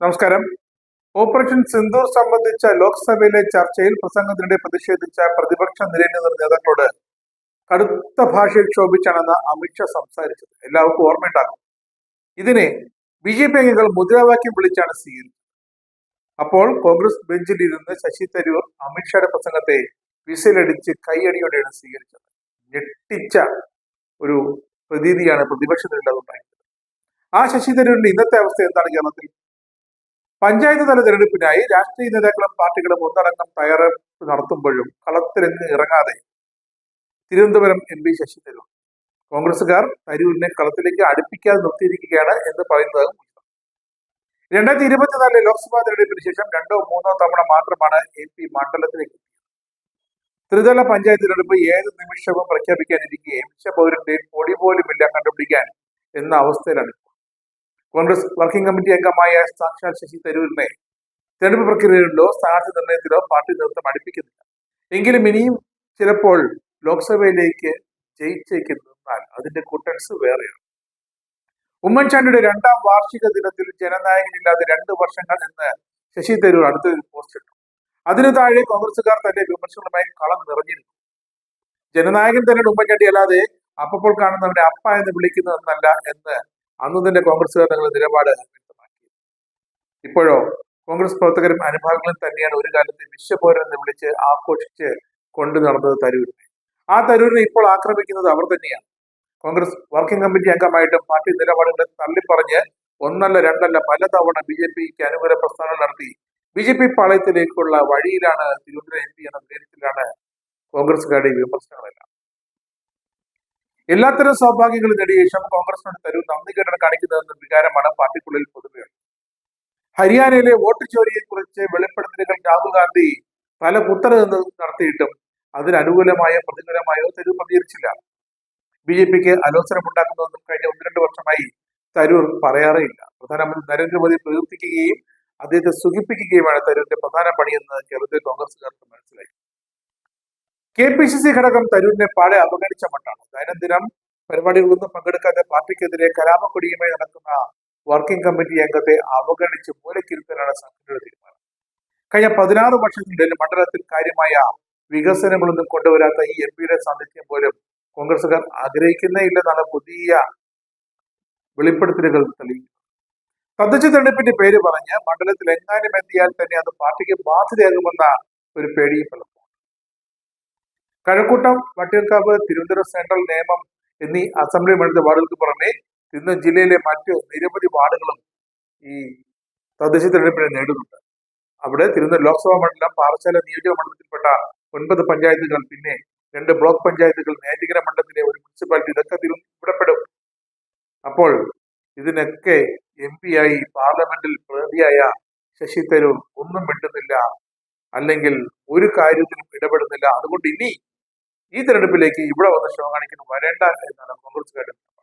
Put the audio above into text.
നമസ്കാരം. ഓപ്പറേഷൻ സിന്ദൂർ സംബന്ധിച്ച ലോക്സഭയിലെ ചർച്ചയിൽ പ്രസംഗത്തിനിടെ പ്രതിഷേധിച്ച പ്രതിപക്ഷ നിരയിൽ നേതാക്കളോട് കടുത്ത ഭാഷയിൽ ക്ഷോഭിച്ചാണെന്ന് അമിത്ഷാ സംസാരിച്ചത്. എല്ലാവർക്കും ഓർമ്മയുണ്ടാകും. ഇതിനെ ബി ജെ പി അംഗങ്ങൾ മുദ്രാവാക്യം വിളിച്ചാണ് സ്വീകരിച്ചത്. അപ്പോൾ കോൺഗ്രസ് ബെഞ്ചിലിരുന്ന് ശശി തരൂർ അമിത്ഷായുടെ പ്രസംഗത്തെ വിസിലടിച്ച് കൈയടിയോടെയാണ് സ്വീകരിച്ചത്. ഞെട്ടിച്ച ഒരു പ്രതീതിയാണ് പ്രതിപക്ഷത്തിൽ ഉണ്ടായിരുന്നത്. ആ ശശി തരൂരിന്റെ ഇന്നത്തെ അവസ്ഥ എന്താണ് കേരളത്തിൽ? പഞ്ചായത്ത് തല തെരഞ്ഞെടുപ്പിനായി രാഷ്ട്രീയ നേതാക്കളും പാർട്ടികളും ഒന്നടങ്കം തയ്യാറെടുപ്പ് നടത്തുമ്പോഴും കളത്തിലെങ്ങ് ഇറങ്ങാതെ തിരുവനന്തപുരം എം പി ശശി തരൂർ കോൺഗ്രസുകാർ തരൂരിനെ കളത്തിലേക്ക് അടുപ്പിക്കാതെ നിർത്തിയിരിക്കുകയാണ് എന്ന് പറയുന്നത് രണ്ടായിരത്തി ഇരുപത്തിനാലിലെ ലോക്സഭാ തെരഞ്ഞെടുപ്പിന് ശേഷം രണ്ടോ മൂന്നോ തവണ മാത്രമാണ് എം പി മണ്ഡലത്തിലേക്ക് ത്രിതല പഞ്ചായത്ത് തെരഞ്ഞെടുപ്പ് ഏത് നിമിഷവും പ്രഖ്യാപിക്കാനിരിക്കുകയും മിച്ച പൗരന്റെയും പൊടി പോലുമില്ല കണ്ടുപിടിക്കാൻ എന്ന അവസ്ഥയിലാണ്. കോൺഗ്രസ് വർക്കിംഗ് കമ്മിറ്റി അംഗമായ സാക്ഷാൽ ശശി തരൂരിനെ തെരഞ്ഞെടുപ്പ് പ്രക്രിയയിലോ സ്ഥാനാർത്ഥി നിർണയത്തിലോ പാർട്ടി നേതൃത്വം അടുപ്പിക്കുന്നില്ല. എങ്കിലും ഇനിയും ചിലപ്പോൾ ലോക്സഭയിലേക്ക് ജയിച്ചേക്കുന്നാൽ അതിന്റെ കുട്ടൻസ് വേറെയാണ്. ഉമ്മൻചാണ്ടിയുടെ രണ്ടാം വാർഷിക ദിനത്തിൽ ജനനായകനില്ലാതെ രണ്ട് വർഷങ്ങൾ എന്ന് ശശി തരൂർ അടുത്തൊരു പോസ്റ്റ് ഇട്ടു. അതിനു താഴെ കോൺഗ്രസുകാർ തന്റെ വിമർശനവുമായി കളം നിറഞ്ഞിരുന്നു. ജനനായകൻ തന്നെ ഉമ്മൻചാണ്ടി അല്ലാതെ അപ്പോൾ കാണുന്നവരെ അപ്പ എന്ന് വിളിക്കുന്നതെന്നല്ല എന്ന് അന്ന് തന്നെ കോൺഗ്രസ്സുകാർ തങ്ങളുടെ നിലപാട് വ്യക്തമാക്കി. ഇപ്പോഴോ കോൺഗ്രസ് പ്രവർത്തകരും അനുഭവങ്ങളും തന്നെയാണ് ഒരു കാലത്ത് വിശ്വപോരെന്ന് വിളിച്ച് ആഘോഷിച്ച് കൊണ്ടു നടന്നത് തരൂരിനെ. ആ തരൂരിനെ ഇപ്പോൾ ആക്രമിക്കുന്നത് അവർ തന്നെയാണ്. കോൺഗ്രസ് വർക്കിംഗ് കമ്മിറ്റി അംഗമായിട്ടും പാർട്ടി നിലപാടുകളെ തള്ളിപ്പറഞ്ഞ് ഒന്നല്ല രണ്ടല്ല പലതവണ ബി ജെ പിക്ക് അനുകൂല പ്രസ്ഥാനം നടത്തി. ബി ജെ പി പാളയത്തിലേക്കുള്ള വഴിയിലാണ് തിരുവനന്തപുരം എം പി എന്ന വിലയിരുത്തലാണ് കോൺഗ്രസ്സുകാരുടെ വിമർശനങ്ങളെല്ലാം. എല്ലാത്തരം സൗഭാഗ്യങ്ങളും നേടിയ ശേഷം കോൺഗ്രസിനോട് തരൂർ നന്ദികേടാണ് കാണിക്കുന്നതെന്ന വികാരമാണ് പാർട്ടിക്കുള്ളിൽ പൊതുവെ. ഹരിയാനയിലെ വോട്ട് ചോരിയെ കുറിച്ച് വെളിപ്പെടുത്തലുകൾ രാഹുൽ ഗാന്ധി പല കുത്തരവ് നടത്തിയിട്ടും അതിനനുകൂലമായോ പ്രതികൂലമായോ തരൂർ പ്രതികരിച്ചില്ല. ബി ജെ പിക്ക് അലോസരമുണ്ടാക്കുന്നതെന്നും കഴിഞ്ഞ ഒന്ന് രണ്ട് വർഷമായി തരൂർ പറയാറേയില്ല. പ്രധാനമന്ത്രി നരേന്ദ്രമോദി പ്രകീർത്തിക്കുകയും അദ്ദേഹത്തെ സുഖിപ്പിക്കുകയുമാണ് തരൂരിന്റെ പ്രധാന പണിയെന്ന് കേരളത്തിലെ കോൺഗ്രസുകാർക്ക് മനസ്സിലായി. കെ പി സി സി ഘടകം തരൂരിനെ പാടെ അവഗണിച്ച മട്ടാണ്. ദൈനംദിനം പരിപാടികളൊന്നും പങ്കെടുക്കാതെ പാർട്ടിക്കെതിരെ കലാപക്കൊടിയുമായി നടക്കുന്ന വർക്കിംഗ് കമ്മിറ്റി അംഗത്തെ അവഗണിച്ച് മൂലക്കിരുത്തലാണ് സംഘടനയുടെ തീരുമാനം. കഴിഞ്ഞ പതിനാറ് വർഷത്തിനിടയിൽ മണ്ഡലത്തിൽ കാര്യമായ വികസനങ്ങളൊന്നും കൊണ്ടുവരാത്ത ഈ എം പിയുടെ സാന്നിധ്യം പോലും കോൺഗ്രസുകാർ ആഗ്രഹിക്കുന്നേ ഇല്ലെന്നാണ് പുതിയ വെളിപ്പെടുത്തലുകൾ തെളിയിക്കുന്നത്. തദ്ദേശ തെരഞ്ഞെടുപ്പിന്റെ പേര് പറഞ്ഞ് മണ്ഡലത്തിൽ എങ്ങാനും എത്തിയാൽ തന്നെ അത് പാർട്ടിക്ക് ബാധ്യതയാകുമെന്ന ഒരു പേടിയും കഴക്കൂട്ടം വട്ടിയൂർക്കാവ് തിരുവനന്തപുരം സെൻട്രൽ നേമം എന്നീ അസംബ്ലി മണ്ഡലത്തെ വാർഡുകൾക്ക് പുറമെ ഇന്ന് ജില്ലയിലെ മറ്റ് നിരവധി വാർഡുകളും ഈ തദ്ദേശ തെരഞ്ഞെടുപ്പിനെ നേടുന്നുണ്ട്. അവിടെ തിരുവനന്തപുരം ലോക്സഭാ മണ്ഡലം പാറശാല നിയോജക മണ്ഡലത്തിൽപ്പെട്ട ഒൻപത് പഞ്ചായത്തുകൾ പിന്നെ രണ്ട് ബ്ലോക്ക് പഞ്ചായത്തുകൾ നേറ്റിക്കര മണ്ഡലത്തിലെ ഒരു മുനിസിപ്പാലിറ്റി ഇതൊക്കെ തിരുവനന്തപുരപ്പെടും അപ്പോൾ ഇതിനൊക്കെ എം പി ആയി പാർലമെന്റിൽ പ്രതിയായ ശശി തരൂർ ഒന്നും മിണ്ടുന്നില്ല. അല്ലെങ്കിൽ ഒരു കാര്യത്തിലും ഇടപെടുന്നില്ല. അതുകൊണ്ട് ഇനി ഈ തെരഞ്ഞെടുപ്പിലേക്ക് ഇവിടെ വന്ന് കാണിക്കുന്ന വരേണ്ട എന്നാണ് കോൺഗ്രസ്സുകാരുടെ നിലപാട്